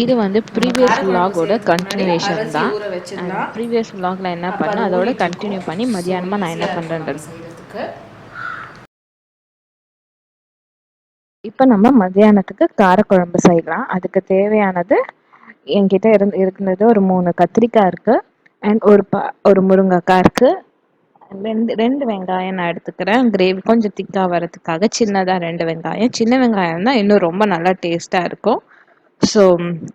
இது வந்து ப்ரீவியஸ் விலாகோட அரிசி தான். ப்ரீவியஸ் விலாகில் என்ன பண்ணேன் அதோட கண்டினியூ பண்ணி மதியானமாக நான் என்ன பண்ணுறேன்றது இப்போ நம்ம மத்தியானத்துக்கு காரக்குழம்பு செய்யலாம். அதுக்கு தேவையானது என்கிட்ட இருந்து இருந்தது ஒரு மூணு கத்திரிக்காய் இருக்கு அண்ட் ஒரு ப ஒரு முருங்கைக்காய் இருக்கு. ரெண்டு ரெண்டு வெங்காயம் நான் எடுத்துக்கிறேன். கிரேவி கொஞ்சம் திக்கா வரதுக்காக சின்னதா ரெண்டு வெங்காயம். சின்ன வெங்காயம் தான் இன்னும் ரொம்ப நல்லா டேஸ்ட்டா இருக்கும். ஸோ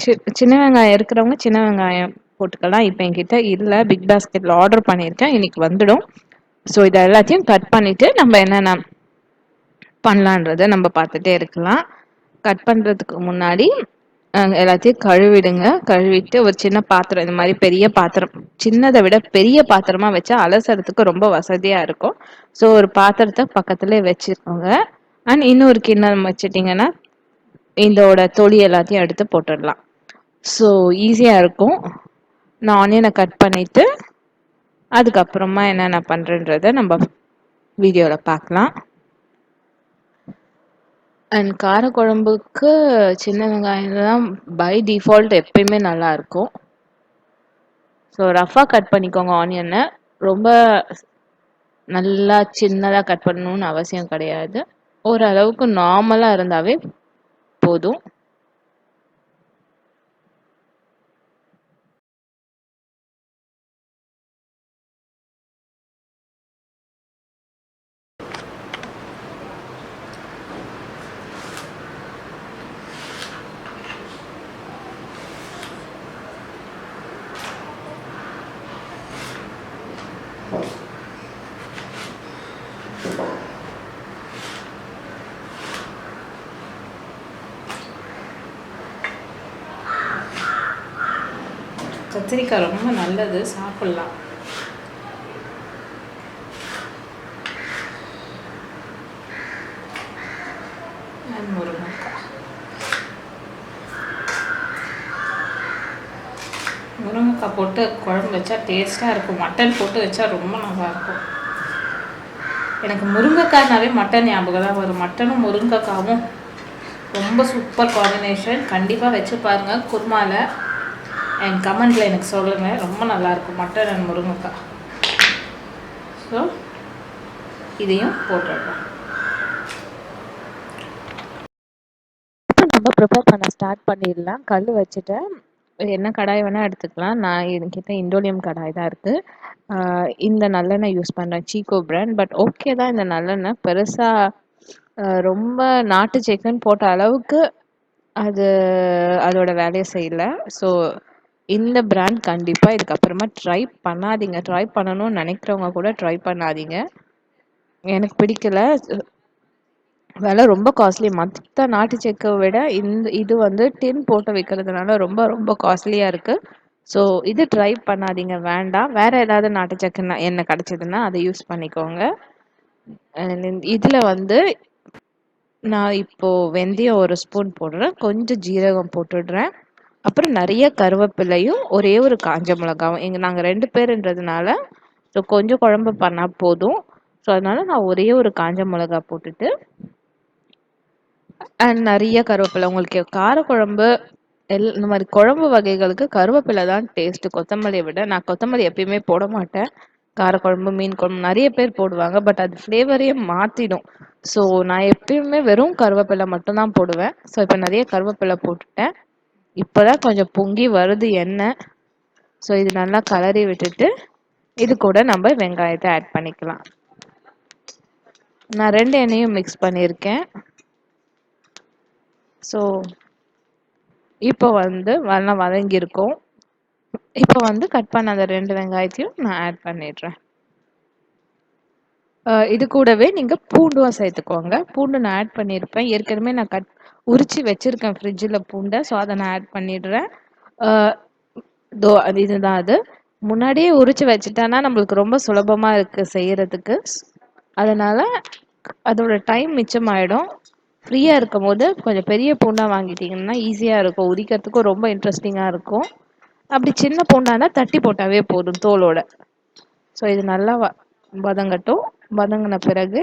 சி சின்ன வெங்காயம் இருக்கிறவங்க சின்ன வெங்காயம் போட்டுக்கலாம். இப்போ என்கிட்ட இல்லை. பிக் பாஸ்கெட்டில் ஆர்டர் பண்ணியிருக்கேன். இன்னைக்கு வந்துடும். ஸோ இதை எல்லாத்தையும் கட் பண்ணிவிட்டு நம்ம என்னென்ன பண்ணலான்றதை நம்ம பார்த்துட்டே இருக்கலாம். கட் பண்ணுறதுக்கு முன்னாடி எல்லாத்தையும் கழுவிடுங்க. கழுவிட்டு ஒரு சின்ன பாத்திரம் இந்த மாதிரி பெரிய பாத்திரம் சின்னதை விட பெரிய பாத்திரமா வச்சா அலசறதுக்கு ரொம்ப வசதியா இருக்கும். ஸோ ஒரு பாத்திரத்தை பக்கத்துல வச்சுக்கோங்க. அண்ட் இன்னொரு கிண்ணம் வச்சுட்டீங்கன்னா இதோட தொலி எல்லாத்தையும் எடுத்து போட்டுடலாம். ஸோ ஈஸியாக இருக்கும். நான் ஆனியனை கட் பண்ணிவிட்டு அதுக்கப்புறமா என்னென்ன பண்ணுறேன்றதை நம்ம வீடியோவில் பார்க்கலாம். அண்ட் காரக்குழம்புக்கு சின்ன வெங்காயம் தான் பை டிஃபால்ட் எப்பயுமே நல்லா இருக்கும். ஸோ ரஃபாக கட் பண்ணிக்கோங்க ஆனியனை ரொம்ப நல்லா சின்னதாக கட் பண்ணணும்னு அவசியம் கிடையாது. ஓரளவுக்கு நார்மலாக இருந்தாவே போதும் கத்திரிக்காய் ரொம்ப நல்லது சாப்பிட்லாம். முருங்கைக்காய் முருங்கைக்காய் போட்டு குழம்பு வச்சா டேஸ்ட்டாக இருக்கும். மட்டன் போட்டு வச்சா ரொம்ப நல்லாயிருக்கும். எனக்கு முருங்கைக்காய்னாவே மட்டன் ஞாபகம் தான் வரும். மட்டனும் முருங்கைக்காவும் ரொம்ப சூப்பர் காம்பினேஷன் கண்டிப்பாக வச்சு பாருங்கள் குருமாவில் அண்ட் கமெண்ட்டில் எனக்கு சொல்லுங்கள் ரொம்ப நல்லாயிருக்கும் மட்டன் அண்ட் முருங்கைக்காய் ஸோ இதையும் போட்டுடுறேன் நம்ம ப்ரிப்பேர் பண்ண ஸ்டார்ட் பண்ணிடலாம். கல் வச்சுட்டேன். என்ன கடாய் வேணால் எடுத்துக்கலாம். நான் என்கிட்ட இண்டோலியம் கடாய் தான் இருக்குது இந்த நல்லெண்ணெய் யூஸ் பண்ணுறேன் சீக்கோ பிராண்ட் பட் ஓகே தான் இந்த நல்லெண்ணெய். பெருசாக ரொம்ப நாட்டு சிக்கன் போட்ட அளவுக்கு அது அதோட வேலையை செய்யலை. ஸோ இந்த பிராண்ட் கண்டிப்பாக இதுக்கப்புறமா ட்ரை பண்ணாதீங்க. ட்ரை பண்ணணும்னு நினைக்கிறவங்க கூட ட்ரை பண்ணாதீங்க. எனக்கு பிடிக்கல. விலை ரொம்ப காஸ்ட்லி மற்ற நாட்டு செக்கை விட இந்த இது வந்து டின் போட்டு வைக்கிறதுனால ரொம்ப ரொம்ப காஸ்ட்லியாக இருக்குது ஸோ இது ட்ரை பண்ணாதீங்க. வேண்டாம். வேறு ஏதாவது நாட்டு செக்குன்னா என்ன கிடச்சிதுன்னா அதை யூஸ் பண்ணிக்கோங்க. இதில் வந்து நான் இப்போது வெந்தயம் ஒரு ஸ்பூன் போடுறேன். கொஞ்சம் ஜீரகம் போட்டுடுறேன். அப்புறம் நிறைய கருவேப்பிலையும் ஒரே ஒரு காஞ்ச மிளகாவும். எங்கள் நாங்கள் ரெண்டு பேருன்றதுனால ஸோ கொஞ்சம் குழம்பு பண்ணால் போதும். ஸோ அதனால நான் ஒரே ஒரு காஞ்ச மிளகா போட்டுட்டு அண்ட் நிறைய கருவேப்பிலை. உங்களுக்கு காரக்குழம்பு எல் இந்த மாதிரி குழம்பு வகைகளுக்கு கருவேப்பிலை தான் டேஸ்ட்டு கொத்தமல்லியை விட நான் கொத்தமல்லி எப்பயுமே போட மாட்டேன். காரக்குழம்பு மீன் குழம்பு நிறைய பேர் போடுவாங்க பட் அது ஃப்ளேவரையே மாற்றிடும் ஸோ நான் எப்பயுமே வெறும் கருவேப்பிலை மட்டும்தான் போடுவேன். ஸோ இப்போ நிறைய கருவேப்பிலை போட்டுட்டேன். இப்போதான் கொஞ்சம் பொங்கி வருது எண்ணெய். ஸோ இது நல்லா கலரி விட்டுட்டு இது கூட நம்ம வெங்காயத்தை ஆட் பண்ணிக்கலாம். நான் ரெண்டு எண்ணெயும் மிக்ஸ் பண்ணியிருக்கேன். ஸோ இப்போ வந்து நல்லா வதங்கியிருக்கோம். இப்போ வந்து கட் பண்ண அந்த ரெண்டு வெங்காயத்தையும் நான் ஆட் பண்ணிடுறேன். இது கூடவே நீங்கள் பூண்டும் சேர்த்துக்கோங்க. பூண்டு நான் ஆட் பண்ணியிருப்பேன். ஏற்கனவே நான் கட் உரிச்சு வச்சுருக்கேன் ஃப்ரிட்ஜில் பூண்டை. ஸோ அதை நான் ஆட் பண்ணிடுறேன். தோ அது இதுதான் அது. முன்னாடியே உரிச்சு வச்சுட்டேன்னா நம்மளுக்கு ரொம்ப சுலபமாக இருக்குது செய்கிறதுக்கு அதனால் அதோட டைம் மிச்சமாயிடும். ஃப்ரீயாக இருக்கும் போது கொஞ்சம் பெரிய பூண்டாக வாங்கிட்டிங்கன்னா ஈஸியாக இருக்கும். உரிக்கிறதுக்கும் ரொம்ப இன்ட்ரெஸ்டிங்காக இருக்கும். அப்படி சின்ன பூண்டானா தட்டி போட்டாவே போதும் தோலோட. ஸோ இது நல்லா வ வதங்கட்டும். வதங்கின பிறகு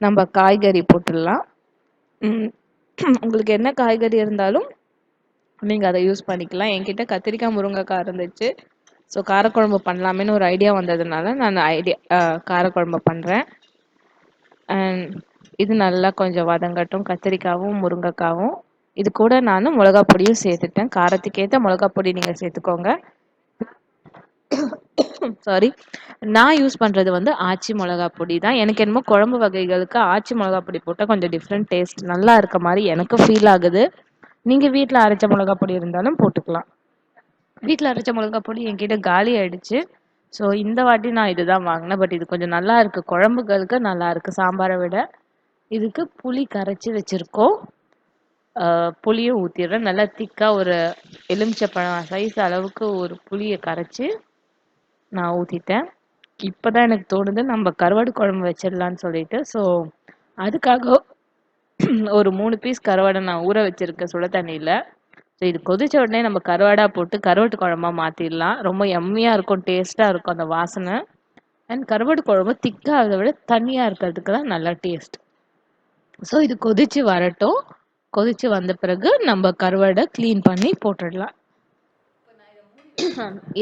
நம்ம காய்கறி போட்டுடலாம். உங்களுக்கு என்ன காய்கறி இருந்தாலும் நீங்கள் அதை யூஸ் பண்ணிக்கலாம். என்கிட்ட கத்திரிக்காய் முருங்கைக்காய் இருந்துச்சு. ஸோ காரக்குழம்பு பண்ணலாமேன்னு ஒரு ஐடியா வந்ததுனால நான் ஐடியா காரக்குழம்பு பண்ணுறேன் அண்ட் இது நல்லா கொஞ்சம் வதங்கட்டும். கத்திரிக்காவும் முருங்கைக்காவும். இது கூட நான் மிளகா பொடியும் சேர்த்துட்டேன். காரத்துக்கேற்ற மிளகா பொடி நீங்கள் சேர்த்துக்கோங்க. சாரி நான் யூஸ் பண்ணுறது வந்து ஆச்சி மிளகா பொடி தான். எனக்கு என்னமோ குழம்பு வகைகளுக்கு ஆச்சி மிளகா பொடி போட்டால் கொஞ்சம் டிஃப்ரெண்ட் டேஸ்ட் நல்லா இருக்க மாதிரி எனக்கு ஃபீல் ஆகுது. நீங்கள் வீட்டில் அரைச்ச மிளகா பொடி இருந்தாலும் போட்டுக்கலாம். வீட்டில் அரைச்ச மிளகா பொடி என்கிட்ட காலி ஆயிடுச்சு. ஸோ இந்த வாட்டி நான் இதுதான் வாங்கினேன். பட் இது கொஞ்சம் நல்லா இருக்கு. குழம்புகளுக்கு நல்லா இருக்கு. சாம்பாரை விட இதுக்கு புளி கரைச்சி வச்சிருக்கோம். புளியும் ஊற்றிடுறேன் நல்லா திக்காக ஒரு எலுமிச்சப்பழம் சைஸ் அளவுக்கு ஒரு புளியை கரைச்சி நான் ஊற்றிட்டேன் இப்போ தான் எனக்கு தோணுது நம்ம கருவாடு குழம்பு வச்சிடலான்னு சொல்லிட்டு. ஸோ அதுக்காக ஒரு மூணு பீஸ் கருவாடை நான் ஊற வச்சுருக்கேன் சுட தண்ணியில். ஸோ இது கொதிச்ச உடனே நம்ம கருவாடாக போட்டு கருவாட்டு குழம்பா மாற்றிடலாம் ரொம்ப எம்மியாக இருக்கும் டேஸ்ட்டாக இருக்கும் அந்த வாசனை. அண்ட் கருவாடு குழம்பு திக்காக அதை விட தண்ணியாக இருக்கிறதுக்கு தான் நல்லா டேஸ்ட் ஸோ இது கொதிச்சு வரட்டும். கொதிச்சு வந்த பிறகு நம்ம கருவாடை க்ளீன் பண்ணி போட்டுடலாம்.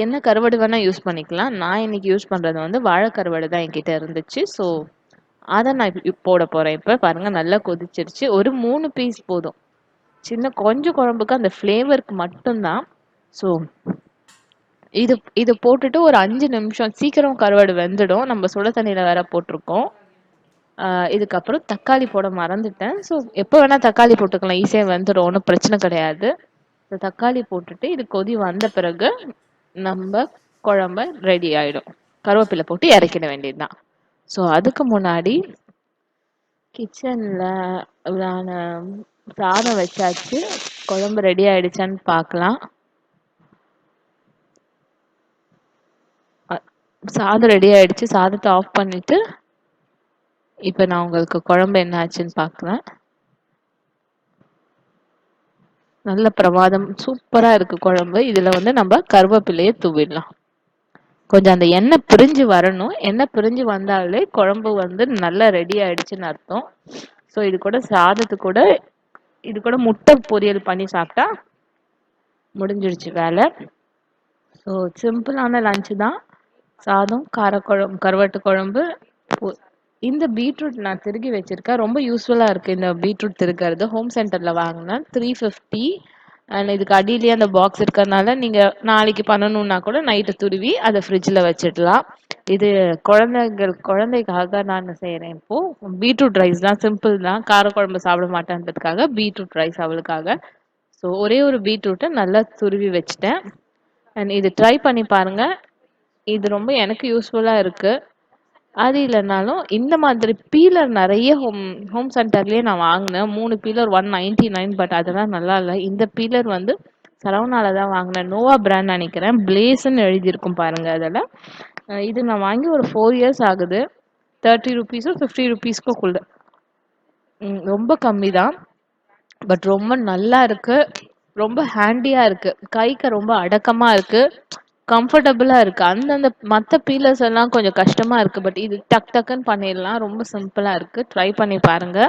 என்ன கருவாடு வேணா யூஸ் பண்ணிக்கலாம். நான் இன்னைக்கு யூஸ் பண்றது வந்து வாழை கருவாடு தான் என்கிட்ட இருந்துச்சு. ஸோ அதை நான் போட போறேன் இப்போ. பாருங்க நல்லா கொதிச்சிருச்சு. ஒரு மூணு பீஸ் போதும். சின்ன கொஞ்சம் குழம்புக்கு அந்த ஃப்ளேவருக்கு மட்டும்தான். ஸோ இது இது போட்டுட்டு ஒரு அஞ்சு நிமிஷம். சீக்கிரம் கருவாடு வெந்துடும். நம்ம சுட தண்ணியில் வேற போட்டிருக்கோம். இதுக்கப்புறம் தக்காளி போட மறந்துட்டேன். ஸோ எப்போ வேணா தக்காளி போட்டுக்கலாம். ஈஸியாக வெந்துடும். ஒன்றும் பிரச்சனை கிடையாது. இந்த தக்காளி போட்டுட்டு இது கொதி வந்த பிறகு நம்ம குழம்ப ரெடி ஆயிடும். கருவேப்பிலை போட்டு இறக்கிட வேண்டியதுதான். ஸோ அதுக்கு முன்னாடி கிச்சனில் நான் சாதம் வச்சாச்சு. குழம்பு ரெடி ஆயிடுச்சான்னு பார்க்கலாம். சாதம் ரெடி ஆயிடுச்சு. சாதத்தை ஆஃப் பண்ணிட்டு இப்போ நான் உங்களுக்கு குழம்பு என்ன ஆச்சுன்னு பார்க்குறேன் நல்ல பிரமாதம் சூப்பராக இருக்குது குழம்பு. இதில் வந்து நம்ம கருவேப்பிலையை தூவிடலாம். கொஞ்சம் அந்த எண்ணெய் பிரிஞ்சு வரணும். எண்ணெய் பிரிஞ்சு வந்தாலே குழம்பு வந்து நல்லா ரெடி ஆயிடுச்சுன்னு அர்த்தம். ஸோ இது கூட சாதத்து கூட இது கூட முட்டை பொரியல் பண்ணி சாப்பிட்டா முடிஞ்சிடுச்சு வேலை. ஸோ சிம்பிளான லஞ்சு தான். சாதம் காரக்குழம்பு கருவாட்டு குழம்பு இந்த பீட்ரூட் நான் திருகி வச்சிருக்கேன். ரொம்ப யூஸ்ஃபுல்லாக இருக்குது இந்த பீட்ரூட் திருக்கிறது ஹோம் சென்டரில் வாங்கினேன் த்ரீ ஃபிஃப்டி அண்ட் இதுக்கு அடியிலேயே அந்த பாக்ஸ் இருக்கிறதுனால நீங்கள் நாளைக்கு பண்ணணும்னா கூட நைட்டு துருவி அதை ஃப்ரிட்ஜில் வச்சிடலாம். இது குழந்தைகள் குழந்தைக்காக நான் செய்கிறேன் இப்போது பீட்ரூட் ரைஸ் தான் சிம்பிள் தான். காரக்குழம்பு சாப்பிட மாட்டேன்றதுக்காக பீட்ரூட் ரைஸ் அவளுக்காக. ஸோ ஒரே ஒரு பீட்ரூட்டை நல்லா துருவி வச்சுட்டேன். அண்ட் இது ட்ரை பண்ணி பாருங்க. இது ரொம்ப எனக்கு யூஸ்ஃபுல்லாக இருக்குது அது இல்லைனாலும் இந்த மாதிரி பீலர் நிறைய ஹோம் ஹோம் சென்டர்லேயே நான் வாங்கினேன். மூணு peeler one ninety nine but அதெல்லாம் நல்லா இல்லை. இந்த பீலர் வந்து சரவணால தான் வாங்கினேன். நோவா பிராண்ட் நினைக்கிறேன். பிளேஸ்ன்னு எழுதியிருக்கும் பாருங்க அதில். இது நான் வாங்கி ஒரு ஃபோர் இயர்ஸ் ஆகுது. தேர்ட்டி ருபீஸோ ஃபிஃப்டி ருபீஸ்க்குள்ள ரொம்ப கம்மி தான். பட் ரொம்ப நல்லா இருக்கு. ரொம்ப ஹேண்டியாக இருக்கு. கைக்கு ரொம்ப அடக்கமாக இருக்கு. கம்ஃபர்டபுளா இருக்கு. அந்தந்த மற்ற பீலர்ஸ் எல்லாம் கொஞ்சம் கஷ்டமா இருக்கு. பட் இது டக் டக்குன்னு பண்ணிடலாம். ரொம்ப சிம்பிளா இருக்கு. ட்ரை பண்ணி பாருங்க.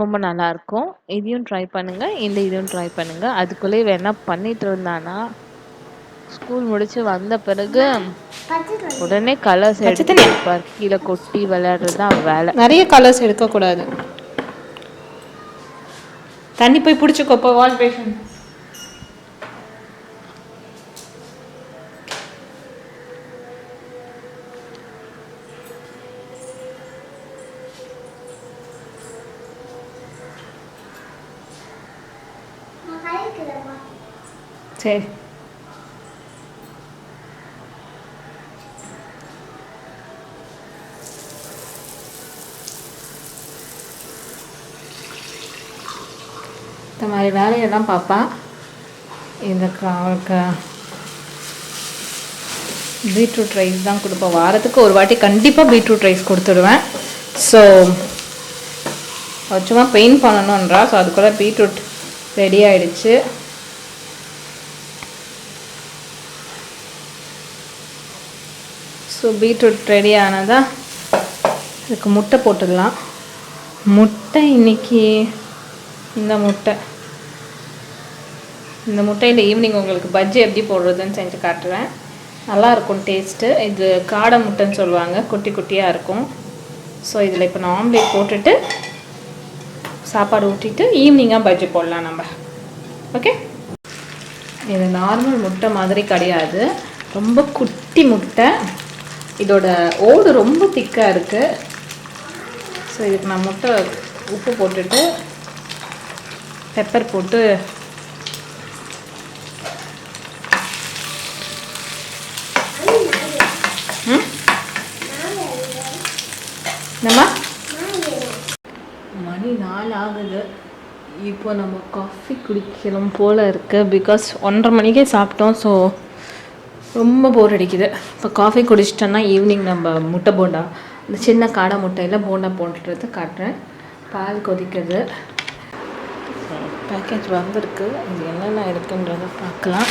ரொம்ப நல்லா இருக்கும். இதையும் ட்ரை பண்ணுங்க. இந்த இதையும் ட்ரை பண்ணுங்க. அதுக்குள்ளே வேணா பண்ணிட்டு இருந்தானா ஸ்கூல் முடிச்சு வந்த பிறகு உடனே கலர்ஸ் எடுத்து வைப்பார். கீழே கொட்டி விளையாடுறது தான் வேலை. நிறைய கலர்ஸ் எடுக்கக்கூடாது. தண்ணி போய் பிடிச்சிக்கோ இப்போ வாஷ் பேஷன் சரி இந்த மாதிரி வேலையெல்லாம் பார்ப்பா இந்த அவளுக்கு பீட்ரூட் ரைஸ் தான் கொடுப்போம் வாரத்துக்கு ஒரு வாட்டி கண்டிப்பாக பீட்ரூட் ரைஸ் கொடுத்துடுவேன். ஸோ சும்மா பெயிண்ட் பண்ணணுன்றா ஸோ அதுக்குள்ளே பீட்ரூட் ரெடி ஆகிடுச்சு ஸோ பீட்ரூட் ரெடி ஆனதா இதுக்கு முட்டை போட்டுடலாம் முட்டை இன்னைக்கு இந்த முட்டை. இந்த முட்டையில் ஈவினிங் உங்களுக்கு பஜ்ஜி எப்படி போடுறதுன்னு செஞ்சு காட்டுறேன். நல்லா இருக்கும் டேஸ்ட்டு இது காடை முட்டைன்னு சொல்லுவாங்க குட்டி குட்டியாக இருக்கும். ஸோ இதில் இப்போ நான் ஆம்லேட் போட்டுட்டு சாப்பாடு ஊட்டிட்டு ஈவினிங்காக பஜ்ஜி போடலாம் நம்ம. ஓகே இது நார்மல் முட்டை மாதிரி கிடையாது. ரொம்ப குட்டி முட்டை. இதோட ஓடு ரொம்ப திக்காக இருக்குது ஸோ இதுக்கு நான் முட்டை உப்பு போட்டுட்டு பெப்பர் போட்டு என்னம்மா? மணி நாலு ஆகுது. இப்போ நம்ம காஃபி குடிக்கிறோம் போல் இருக்குது பிகாஸ் ஒன்றரை மணிக்கே சாப்பிட்டோம் ஸோ ரொம்ப போர் அடிக்குது. இப்போ காஃபி குடிச்சிட்டோன்னா ஈவினிங் நம்ம முட்டை போண்டா இந்த சின்ன காடை முட்டையில் போண்டா போட்டுறது காட்டுறேன். பால் கொதிக்குது. பேக்கேஜ் வந்திருக்கு. இது என்னென்ன இருக்குன்றத பார்க்கலாம்.